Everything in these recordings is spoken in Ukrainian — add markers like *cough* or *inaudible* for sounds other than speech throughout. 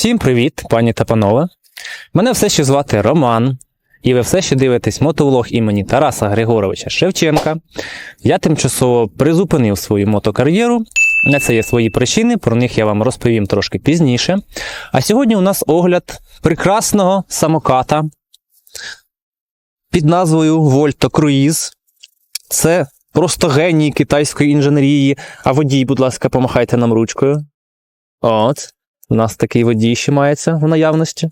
Всім привіт, пані та панове. Мене все ще звати Роман, і ви все ще дивитесь мотовлог імені Тараса Григоровича Шевченка. Я тимчасово призупинив свою мотокар'єру. На це є свої причини, про них я вам розповім трошки пізніше. А сьогодні у нас огляд прекрасного самоката під назвою Volto Cruise. Це просто геній китайської інженерії. А водій, будь ласка, помахайте нам ручкою. От. У нас такий водій ще мається в наявності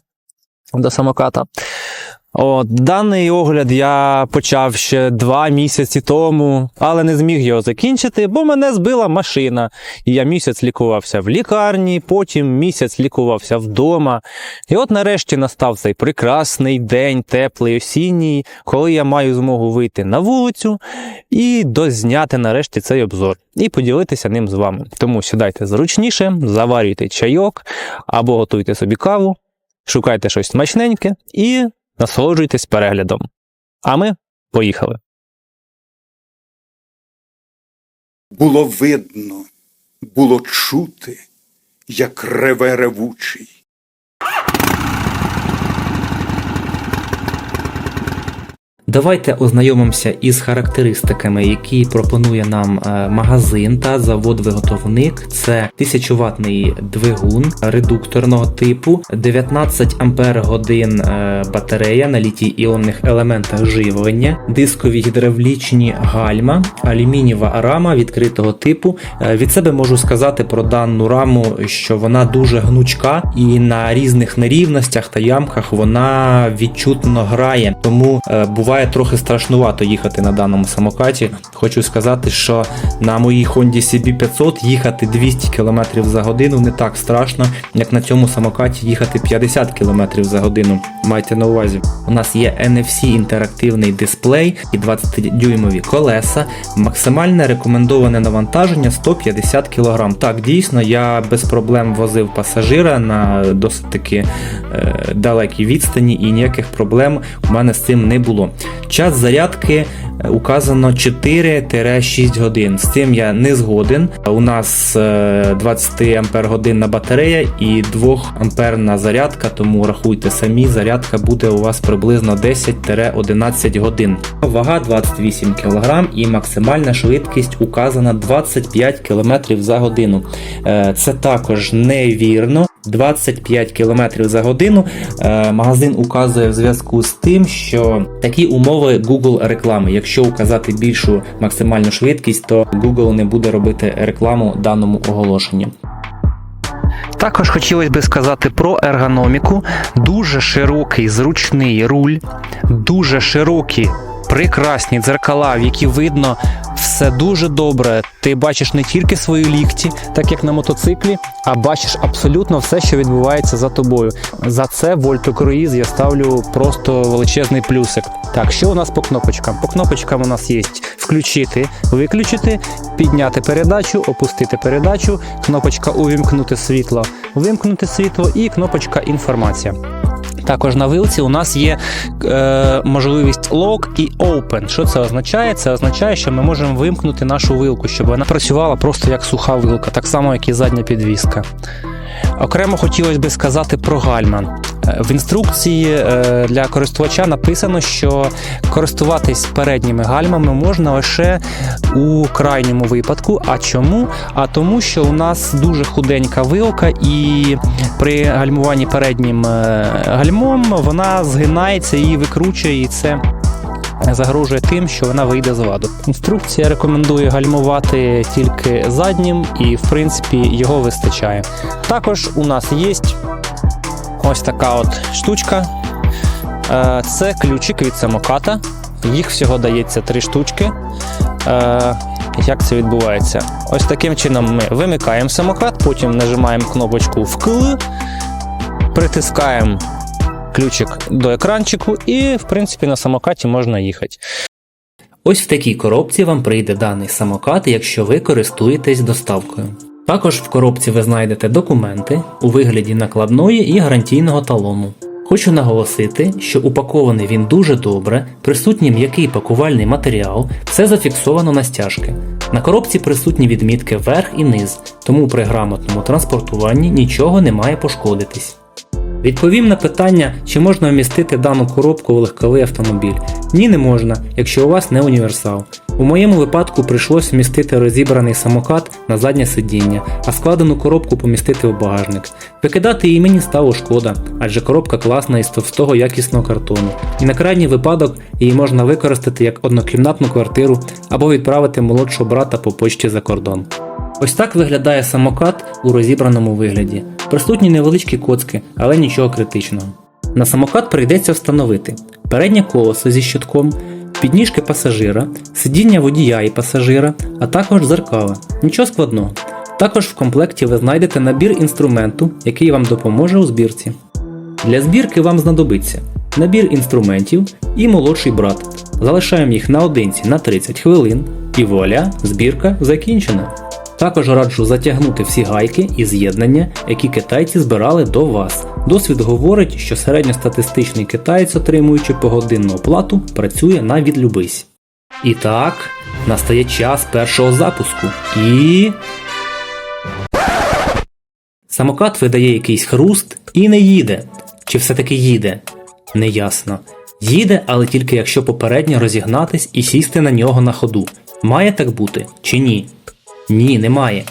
до самоката. От, даний огляд я почав ще два місяці тому, але не зміг його закінчити, бо мене збила машина. І я місяць лікувався в лікарні, потім місяць лікувався вдома. І от нарешті настав цей прекрасний день, теплий осінній, коли я маю змогу вийти на вулицю і дозняти нарешті цей обзор і поділитися ним з вами. Тому сідайте зручніше, заварюйте чайок або готуйте собі каву, шукайте щось смачненьке і насолоджуйтесь переглядом. А ми поїхали. Було видно, було чути, як реве ревучий. Давайте ознайомимося із характеристиками, які пропонує нам е, магазин та завод-виготовник. Це 1000 ватний двигун редукторного типу, 19 ампер годин е, батарея на літій іонних елементах живлення, дискові гідравлічні гальма, алюмінієва рама відкритого типу. Е, Від себе можу сказати про дану раму, що вона дуже гнучка і на різних нерівностях та ямках вона відчутно грає. Тому е, буває трохи страшнувато їхати на даному самокаті. Хочу сказати, що на моїй Honda CB500 їхати 200 км за годину не так страшно, як на цьому самокаті їхати 50 км за годину. Майте на увазі, у нас є NFC інтерактивний дисплей і 20-дюймові колеса. Максимальне рекомендоване навантаження 150 кг. Так, дійсно, я без проблем возив пасажира на досить таки е, далекій відстані і ніяких проблем у мене з цим не було. Час зарядки е, указано 4-6 годин. З цим я не згоден. У нас е, 20 ампер годинна батарея і 2 амперна зарядка, тому рахуйте самі, зарядка буде у вас приблизно 10-11 годин. Вага 28 кг і максимальна швидкість указана 25 км за годину. Е, Це також невірно. 25 км за годину Е, магазин указує в зв'язку з тим, що такі умови Google реклами. Якщо указати більшу максимальну швидкість, то Google не буде робити рекламу даному оголошенню. Також хотілося би сказати про ергономіку. Дуже широкий зручний руль, дуже широкі, прекрасні дзеркала, в які видно все дуже добре. Ти бачиш не тільки свої лікті, так як на мотоциклі, а бачиш абсолютно все, що відбувається за тобою. За це Volto Cruise я ставлю просто величезний плюсик. Так, що у нас по кнопочкам? По кнопочкам у нас є включити, виключити, підняти передачу, опустити передачу, кнопочка увімкнути світло, вимкнути світло і кнопочка інформація. Також на вилці у нас є е, можливість lock і open. Що це означає? Це означає, що ми можемо вимкнути нашу вилку, щоб вона працювала просто як суха вилка, так само, як і задня підвіска. Окремо хотілося би сказати про гальма. Е, В інструкції е, для користувача написано, що користуватись передніми гальмами можна лише у крайньому випадку. А чому? А тому, що у нас дуже худенька вилка, і при гальмуванні переднім е, гальмом вона згинається і викручує, і це загрожує тим, що вона вийде з ладу. Інструкція рекомендує гальмувати тільки заднім, і в принципі його вистачає. Також у нас є ось така от штучка. Е, Це ключик від самоката. Їх всього дається три штучки. Е, Як це відбувається? Ось таким чином ми вимикаємо самокат, потім нажимаємо кнопочку вкл, притискаємо ключик до екранчику, і, в принципі, на самокаті можна їхати. Ось в такій коробці вам прийде даний самокат, якщо ви користуєтесь доставкою. Також в коробці ви знайдете документи у вигляді накладної і гарантійного талону. Хочу наголосити, що упакований він дуже добре, присутній м'який пакувальний матеріал, все зафіксовано на стяжки. На коробці присутні відмітки верх і низ, тому при грамотному транспортуванні нічого не має пошкодитись. Відповім на питання, чи можна вмістити дану коробку в легковий автомобіль. Ні, не можна, якщо у вас не універсал. У моєму випадку прийшлось вмістити розібраний самокат на заднє сидіння, а складену коробку помістити в багажник. Викидати її мені стало шкода, адже коробка класна із товстого якісного картону. І на крайній випадок її можна використати як однокімнатну квартиру або відправити молодшого брата по почті за кордон. Ось так виглядає самокат у розібраному вигляді. Присутні невеличкі коцки, але нічого критичного. На самокат прийдеться встановити переднє колесо зі щитком, підніжки пасажира, сидіння водія і пасажира, а також дзеркала. Нічого складного. Також в комплекті ви знайдете набір інструменту, який вам допоможе у збірці. Для збірки вам знадобиться набір інструментів і молодший брат. Залишаємо їх наодинці на 30 хвилин, і вуаля, збірка закінчена. Також раджу затягнути всі гайки і з'єднання, які китайці збирали до вас. Досвід говорить, що середньостатистичний китаєць, отримуючи погодинну оплату, працює на відлюбись. І так, настає час першого запуску. І. Самокат видає якийсь хруст і не їде. Чи все-таки їде? Неясно. Їде, але тільки якщо попередньо розігнатись і сісти на нього на ходу. Має так бути чи ні? Ні, немає.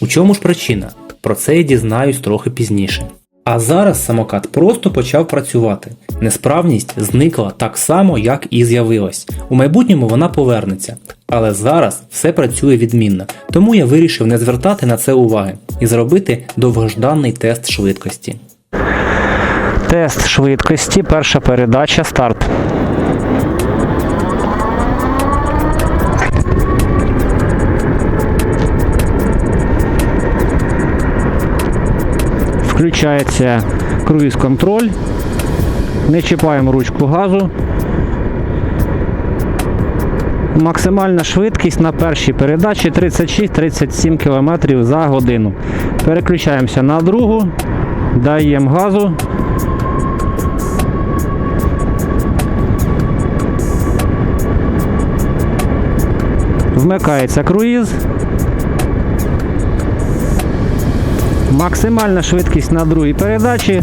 У чому ж причина? Про це я дізнаюсь трохи пізніше. А зараз самокат просто почав працювати. Несправність зникла так само, як і з'явилась. У майбутньому вона повернеться. Але зараз все працює відмінно, тому я вирішив не звертати на це уваги і зробити довгожданий тест швидкості. Тест швидкості, перша передача, старт. Включається круїз-контроль. Не чіпаємо ручку газу. Максимальна швидкість на першій передачі 36-37 км за годину. Переключаємося на другу, даємо газу. Вмикається круїз. Максимальна швидкість на другій передачі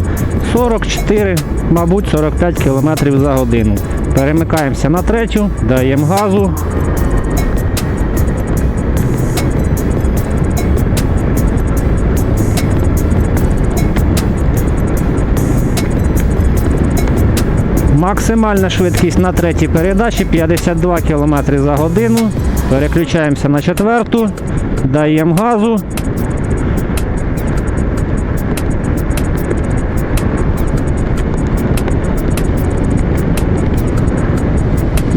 44, мабуть 45 км за годину. Перемикаємося на третю, даємо газу. Максимальна швидкість на третій передачі 52 км за годину. Переключаємося на четверту, даємо газу.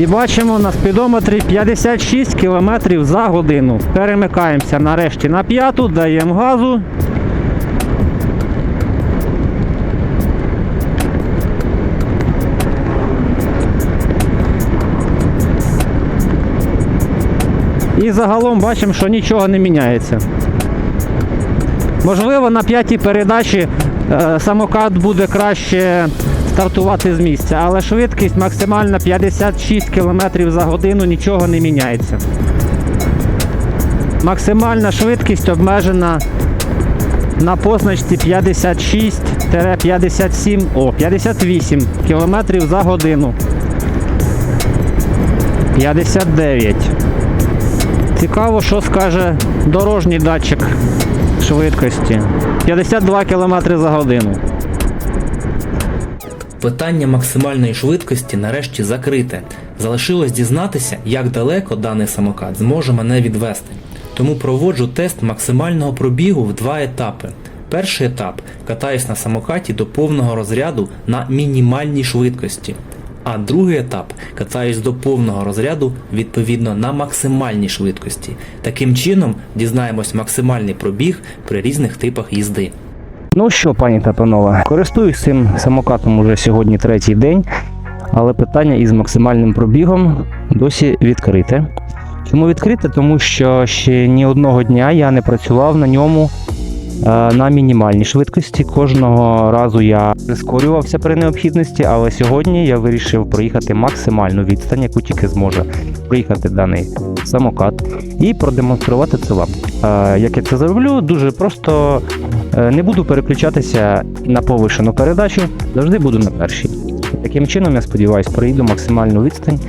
І бачимо на спідометрі 56 км за годину. Перемикаємося нарешті на п'яту, даємо газу. І загалом бачимо, що нічого не міняється. Можливо, на п'ятій передачі е, самокат буде краще стартувати з місця, але швидкість максимальна 56 км за годину, нічого не міняється. Максимальна швидкість обмежена на позначці 56-57, о, 58 км за годину. 59. Цікаво, що скаже дорожній датчик швидкості. 52 км за годину. Питання максимальної швидкості нарешті закрите. Залишилось дізнатися, як далеко даний самокат зможе мене відвести. Тому проводжу тест максимального пробігу в два етапи. Перший етап катаюсь на самокаті до повного розряду на мінімальній швидкості. А другий етап катаюсь до повного розряду відповідно на максимальній швидкості. Таким чином дізнаємось максимальний пробіг при різних типах їзди. Ну що, пані та панове, користуюсь цим самокатом уже сьогодні третій день, але питання із максимальним пробігом досі відкрите. Чому відкрите? Тому що ще ні одного дня я не працював на ньому на мінімальній швидкості. Кожного разу я прискорювався при необхідності, але сьогодні я вирішив проїхати максимальну відстань, яку тільки зможе проїхати даний самокат, і продемонструвати це вам. Е, Як я це зроблю, дуже просто е, не буду переключатися на повишену передачу, завжди буду на першій. Таким чином, я сподіваюся, проїду максимальну відстань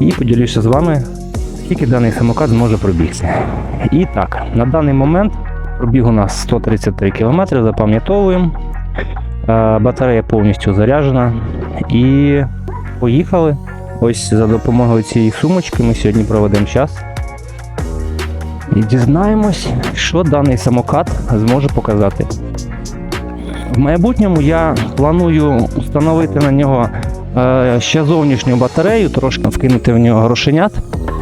і поділюся з вами, скільки даний самокат зможе пробігти. І так, на даний момент пробіг у нас 133 км, запам'ятовуємо. Е, Батарея повністю заряджена. І поїхали. Ось за допомогою цієї сумочки ми сьогодні проведемо час. І дізнаємось, що даний самокат зможе показати. В майбутньому я планую установити на нього е, ще зовнішню батарею, трошки вкинути в нього грошенят.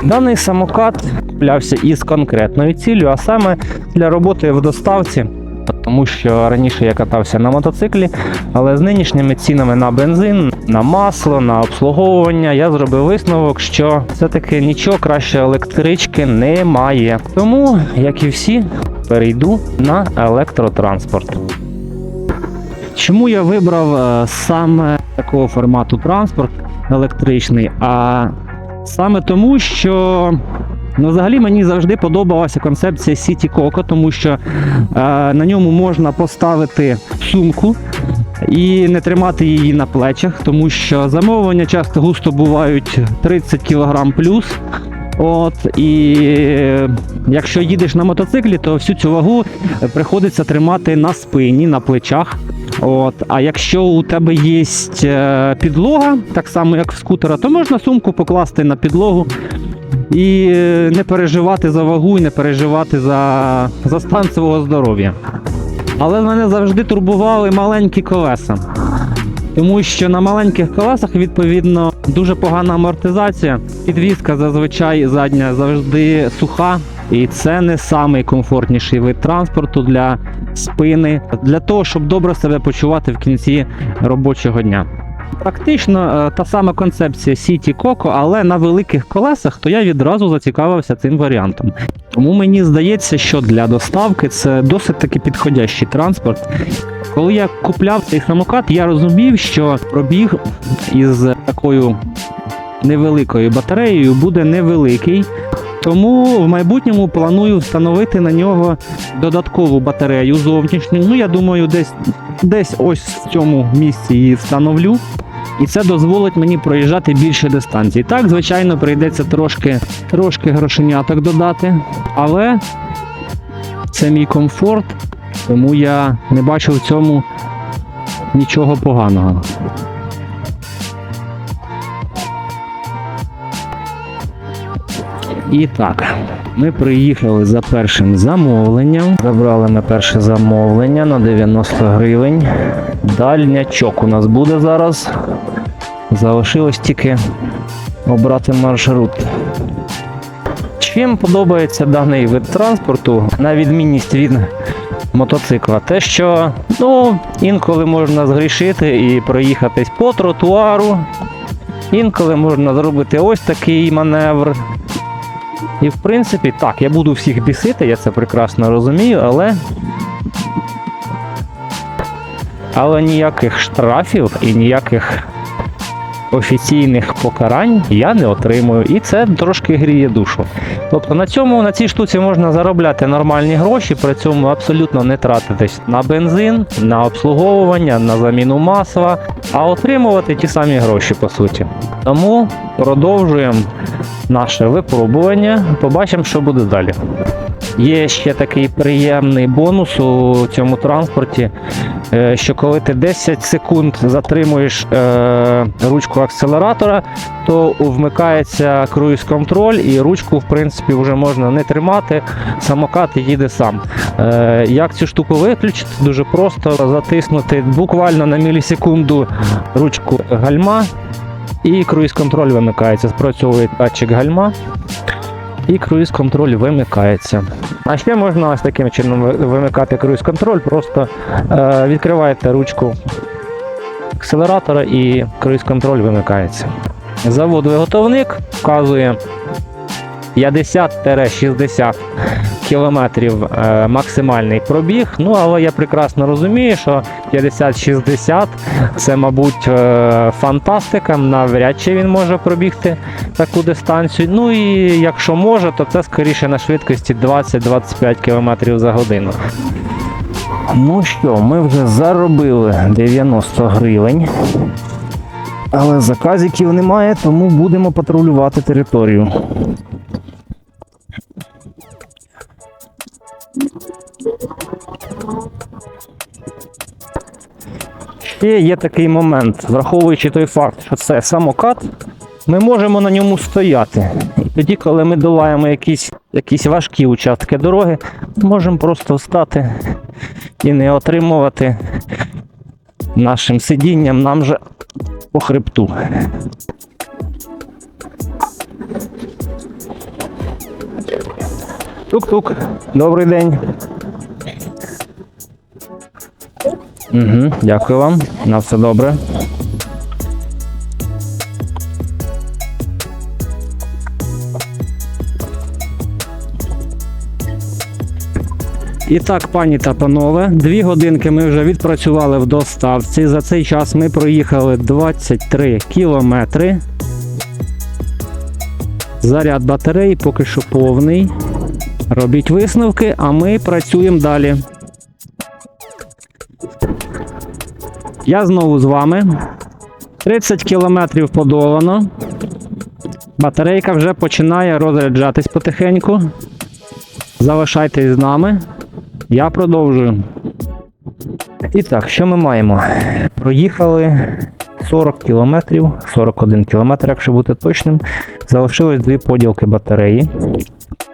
Даний самокат куплявся із конкретною ціллю, а саме для роботи в доставці. Тому що раніше я катався на мотоциклі, але з нинішніми цінами на бензин, на масло, на обслуговування я зробив висновок, що все-таки нічого краще електрички немає. Тому, як і всі, перейду на електротранспорт. Чому я вибрав е, саме такого формату транспорт електричний? А саме тому, що ну, взагалі мені завжди подобалася концепція City Coco, тому що е, на ньому можна поставити сумку і не тримати її на плечах, тому що замовлення часто густо бувають 30 кг плюс. От і е, якщо їдеш на мотоциклі, то всю цю вагу приходиться тримати на спині, на плечах. От, а якщо у тебе є е, підлога, так само як в скутера, то можна сумку покласти на підлогу і е, не переживати за вагу і не переживати за, за стан свого здоров'я. Але мене завжди турбували маленькі колеса. Тому що на маленьких колесах, відповідно, дуже погана амортизація. Підвізка зазвичай задня завжди суха, і це не самий комфортніший вид транспорту для спини, для того, щоб добре себе почувати в кінці робочого дня. Практично е, та сама концепція City Coco, але на великих колесах, то я відразу зацікавився цим варіантом. Тому мені здається, що для доставки це досить таки підходящий транспорт. Коли я купляв цей самокат, я розумів, що пробіг із такою невеликою батареєю буде невеликий. Тому в майбутньому планую встановити на нього додаткову батарею зовнішню. Ну, я думаю, десь, десь ось в цьому місці її встановлю. І це дозволить мені проїжджати більше дистанцій. Так, звичайно, прийдеться трошки, трошки грошеняток додати, але це мій комфорт, тому я не бачу в цьому нічого поганого. І так, ми приїхали за першим замовленням. Забрали ми перше замовлення на 90 гривень. Дальнячок у нас буде зараз. Залишилось тільки обрати маршрут. Чим подобається даний вид транспорту, на відмінність від мотоцикла? Те, що ну, інколи можна згрішити і проїхатись по тротуару, інколи можна зробити ось такий маневр. І в принципі, так, я буду всіх бісити, я це прекрасно розумію, але. Але ніяких штрафів і ніяких офіційних покарань я не отримую. І це трошки гріє душу. Тобто на цьому, на цій штуці можна заробляти нормальні гроші, при цьому абсолютно не тратитись на бензин, на обслуговування, на заміну масла, а отримувати ті самі гроші по суті. Тому продовжуємо наше випробування. Побачимо, що буде далі. Є ще такий приємний бонус у цьому транспорті, що коли ти 10 секунд затримуєш е, ручку акселератора, то вмикається круїз-контроль, і ручку, в принципі, вже можна не тримати. Самокат їде сам. Е, як цю штуку виключити? Дуже просто затиснути буквально на мілісекунду ручку гальма, і круїз-контроль вимикається. Спрацьовує датчик гальма. І круїз-контроль вимикається. А ще можна ось таким чином вимикати круїз-контроль, просто е, відкриваєте ручку акселератора і круїз-контроль вимикається. Завод виготовник вказує 50-60 кілометрів е, максимальний пробіг. Ну, але я прекрасно розумію, що 50-60 це, мабуть, е, фантастика. Навряд чи він може пробігти таку дистанцію. Ну і якщо може, то це скоріше на швидкості 20-25 км за годину. Ну що, ми вже заробили 90 гривень. Але заказиків немає, тому будемо патрулювати територію. Ще є такий момент, враховуючи той факт, що це самокат, ми можемо на ньому стояти. І тоді, коли ми долаємо якісь, якісь важкі участки дороги, можемо просто встати і не отримувати нашим сидінням нам же по хребту. Тук-тук, добрий день. Угу, дякую вам. На все добре. І так, пані та панове, дві годинки ми вже відпрацювали в доставці. За цей час ми проїхали 23 кілометри. Заряд батареї поки що повний. Робіть висновки, а ми працюємо далі. Я знову з вами. 30 кілометрів подолано. Батарейка вже починає розряджатись потихеньку. Залишайтесь з нами. Я продовжую. І так, що ми маємо? Проїхали 40 кілометрів, 41 кілометр, якщо бути точним. Залишилось дві поділки батареї.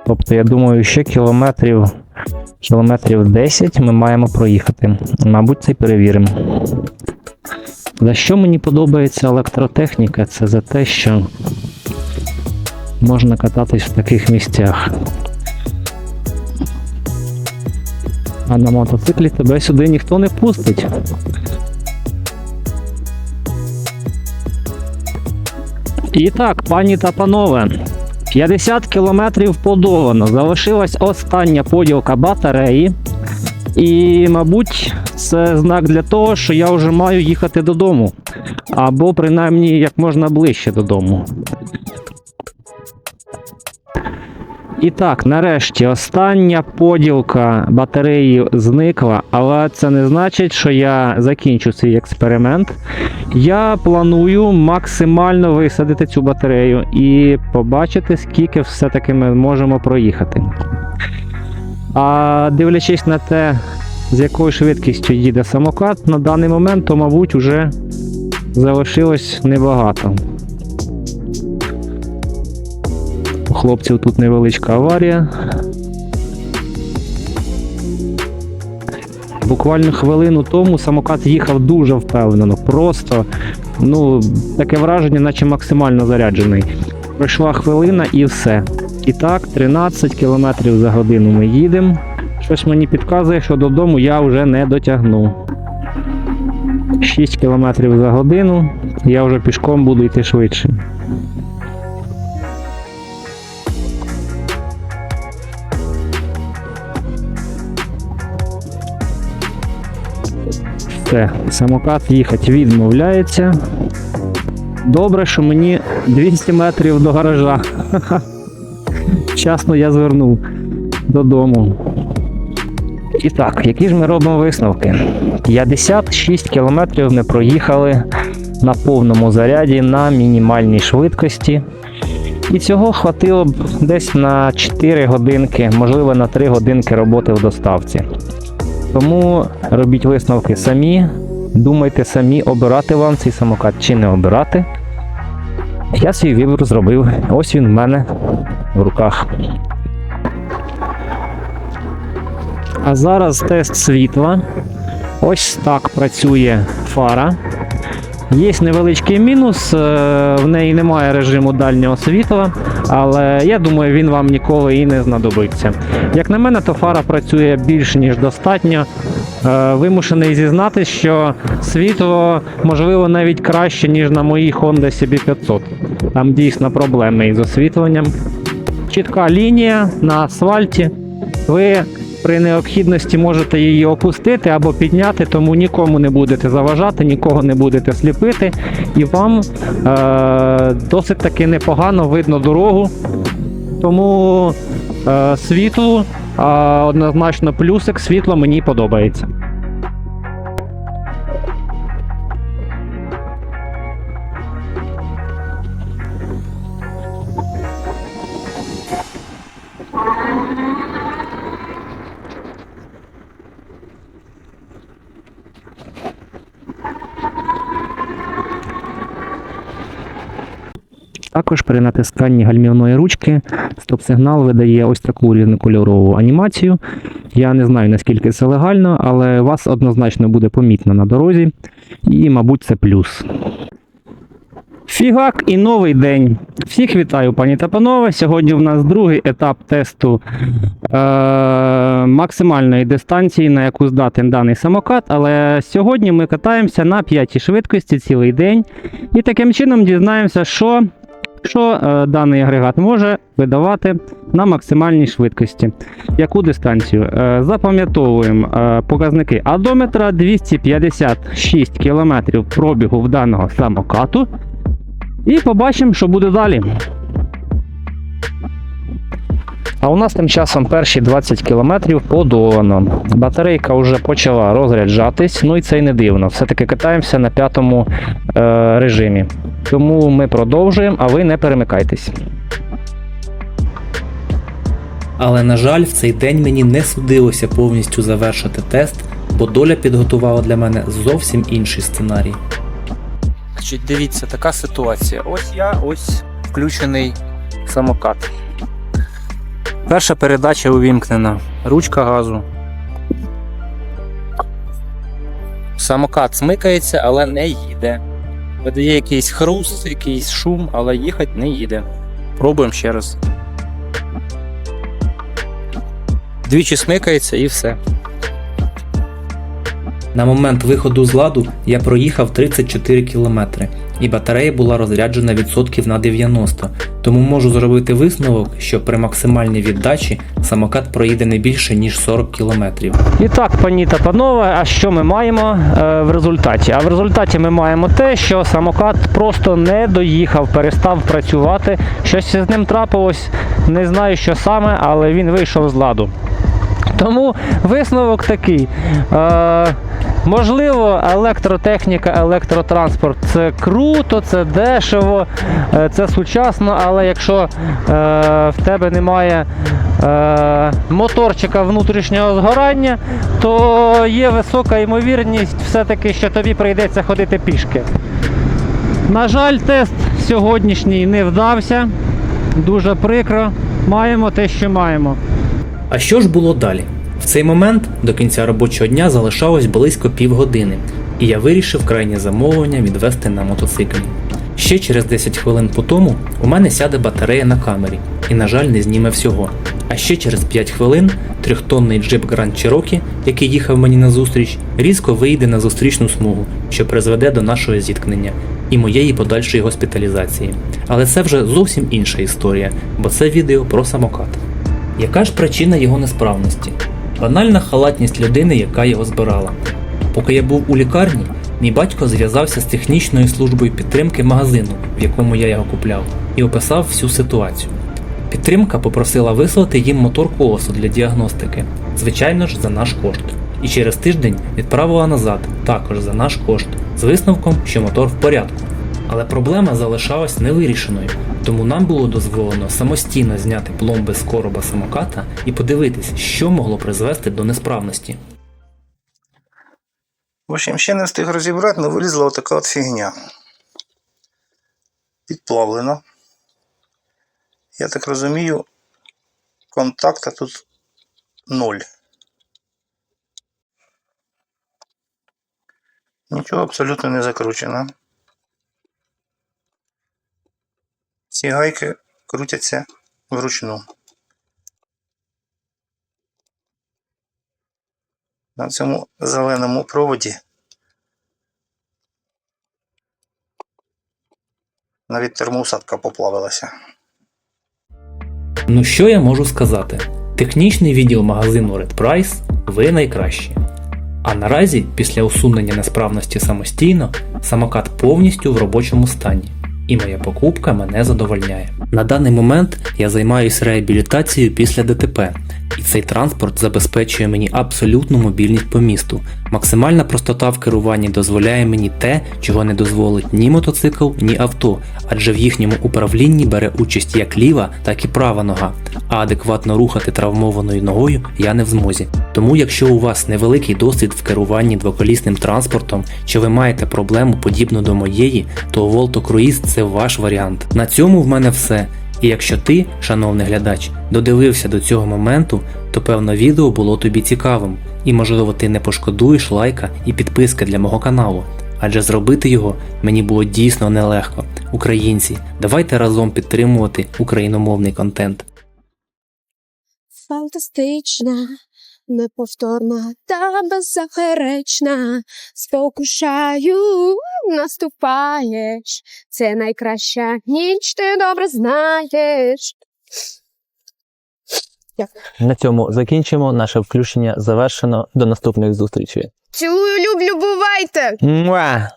Тобто, я думаю, ще кілометрів, кілометрів 10 ми маємо проїхати. Мабуть, це й перевіримо. За що мені подобається електротехніка? Це за те, що можна кататись в таких місцях. А на мотоциклі тебе сюди ніхто не пустить. І так, пані та панове, 50 кілометрів подолано. Залишилась остання поділка батареї. І, мабуть, це знак для того, що я вже маю їхати додому. Або принаймні як можна ближче додому. І так, нарешті, остання поділка батареї зникла, але це не значить, що я закінчу свій експеримент. Я планую максимально висадити цю батарею і побачити, скільки все-таки ми можемо проїхати. А дивлячись на те, з якою швидкістю їде самокат, на даний момент, то, мабуть, вже залишилось небагато. Хлопців тут невеличка аварія. Буквально хвилину тому самокат їхав дуже впевнено. Просто ну, таке враження, наче максимально заряджений. Пройшла хвилина і все. І так, 13 км за годину ми їдемо. Щось мені підказує, що додому я вже не дотягну. 6 км за годину, я вже пішком буду йти швидше. Все, самокат їхати відмовляється. Добре, що мені 200 метрів до гаража. *laughs* Вчасно я звернув додому. І так, які ж ми робимо висновки? 56 кілометрів ми проїхали на повному заряді на мінімальній швидкості. І цього хватило б десь на 4 годинки, можливо на 3 годинки роботи в доставці. Тому робіть висновки самі, думайте самі, обирати вам цей самокат чи не обирати. Я свій вибір зробив. Ось він в мене в руках. А зараз тест світла. Ось так працює фара. Є невеличкий мінус, е, в неї немає режиму дальнього світла, але я думаю, він вам ніколи і не знадобиться. Як на мене, то фара працює більш ніж достатньо. Е, Вимушений зізнати, що світло можливо навіть краще, ніж на моїй Honda CB500. Там дійсно проблеми із освітленням. чітка лінія на асфальті. Ви при необхідності можете її опустити або підняти, тому нікому не будете заважати, нікого не будете сліпити, і вам е- досить таки непогано видно дорогу. Тому е- світло, а однозначно плюсик, світло мені подобається. Також при натисканні гальмівної ручки стоп-сигнал видає ось таку різнокольорову анімацію. Я не знаю наскільки це легально, але вас однозначно буде помітно на дорозі, і, мабуть, це плюс. Фігак і новий день. Всіх вітаю, пані та панове. Сьогодні в нас другий етап тесту е- максимальної дистанції, на яку здатен даний самокат. Але сьогодні ми катаємося на п'ятій швидкості цілий день. І таким чином дізнаємося, що що е, даний агрегат може видавати на максимальній швидкості. Яку дистанцію? Е, запам'ятовуємо е, показники адометра 256 км пробігу в даного самокату. І побачимо, що буде далі. А у нас тим часом перші 20 км подолано. Батарейка вже почала розряджатись, ну і це й не дивно. Все-таки катаємося на п'ятому е, режимі. Тому ми продовжуємо, а ви не перемикайтесь. Але на жаль, в цей день мені не судилося повністю завершити тест, бо доля підготувала для мене зовсім інший сценарій. Значить, дивіться, така ситуація. Ось я, ось включений самокат. Перша передача увімкнена. Ручка газу. Самокат смикається, але не їде. Видає якийсь хруст, якийсь шум, але їхати не їде. Пробуємо ще раз. Двічі смикається і все. На момент виходу з ладу я проїхав 34 км, і батарея була розряджена відсотків на 90, тому можу зробити висновок, що при максимальній віддачі самокат проїде не більше ніж 40 км. І так, пані та панове, а що ми маємо е, в результаті? А в результаті ми маємо те, що самокат просто не доїхав, перестав працювати. Щось з ним трапилось, не знаю, що саме, але він вийшов з ладу. Тому висновок такий. Е, можливо, електротехніка, електротранспорт це круто, це дешево, е, це сучасно, але якщо е, в тебе немає е, моторчика внутрішнього згорання, то є висока ймовірність все-таки, що тобі прийдеться ходити пішки. На жаль, тест сьогоднішній не вдався. Дуже прикро. Маємо те, що маємо. А що ж було далі? В цей момент до кінця робочого дня залишалось близько півгодини, і я вирішив крайнє замовлення відвести на мотоциклі. Ще через 10 хвилин по тому у мене сяде батарея на камері і, на жаль, не зніме всього. А ще через 5 хвилин трьохтонний джип Grand Cherokee, який їхав мені назустріч, різко вийде на зустрічну смугу, що призведе до нашого зіткнення і моєї подальшої госпіталізації. Але це вже зовсім інша історія, бо це відео про самокат. Яка ж причина його несправності? Банальна халатність людини, яка його збирала. Поки я був у лікарні, мій батько зв'язався з технічною службою підтримки магазину, в якому я його купляв, і описав всю ситуацію. Підтримка попросила вислати їм мотор колесо для діагностики, звичайно ж, за наш кошт. І через тиждень відправила назад, також за наш кошт, з висновком, що мотор в порядку. Але проблема залишалась невирішеною, тому нам було дозволено самостійно зняти пломби з короба самоката і подивитись, що могло призвести до несправності. В общем, ще не встиг розібрати, але вилізла отака от фігня. Підплавлена. Я так розумію, контакта тут ноль. Нічого абсолютно не закручено. Ці гайки крутяться вручну. На цьому зеленому проводі навіть термоусадка поплавилася. Ну що я можу сказати? Технічний відділ магазину Red Price ви найкращі. А наразі, після усунення несправності самостійно, самокат повністю в робочому стані, і моя покупка мене задовольняє. На даний момент я займаюся реабілітацією після ДТП, і цей транспорт забезпечує мені абсолютну мобільність по місту. Максимальна простота в керуванні дозволяє мені те, чого не дозволить ні мотоцикл, ні авто, адже в їхньому управлінні бере участь як ліва, так і права нога, а адекватно рухати травмованою ногою я не в змозі. Тому, якщо у вас невеликий досвід в керуванні двоколісним транспортом, чи ви маєте проблему подібну до моєї, то Volto Cruise це ваш варіант. На цьому в мене все. І якщо ти, шановний глядач, додивився до цього моменту, то певно відео було тобі цікавим, і можливо ти не пошкодуєш лайка і підписки для мого каналу. Адже зробити його мені було дійсно нелегко. Українці, давайте разом підтримувати україномовний контент. Фантастична, неповторна та беззаперечна. Спокушаю, наступаєш. Це найкраща ніч, ти добре знаєш. На цьому закінчимо. Наше включення завершено. До наступних зустрічей. Цілую, люблю, бувайте! Муа!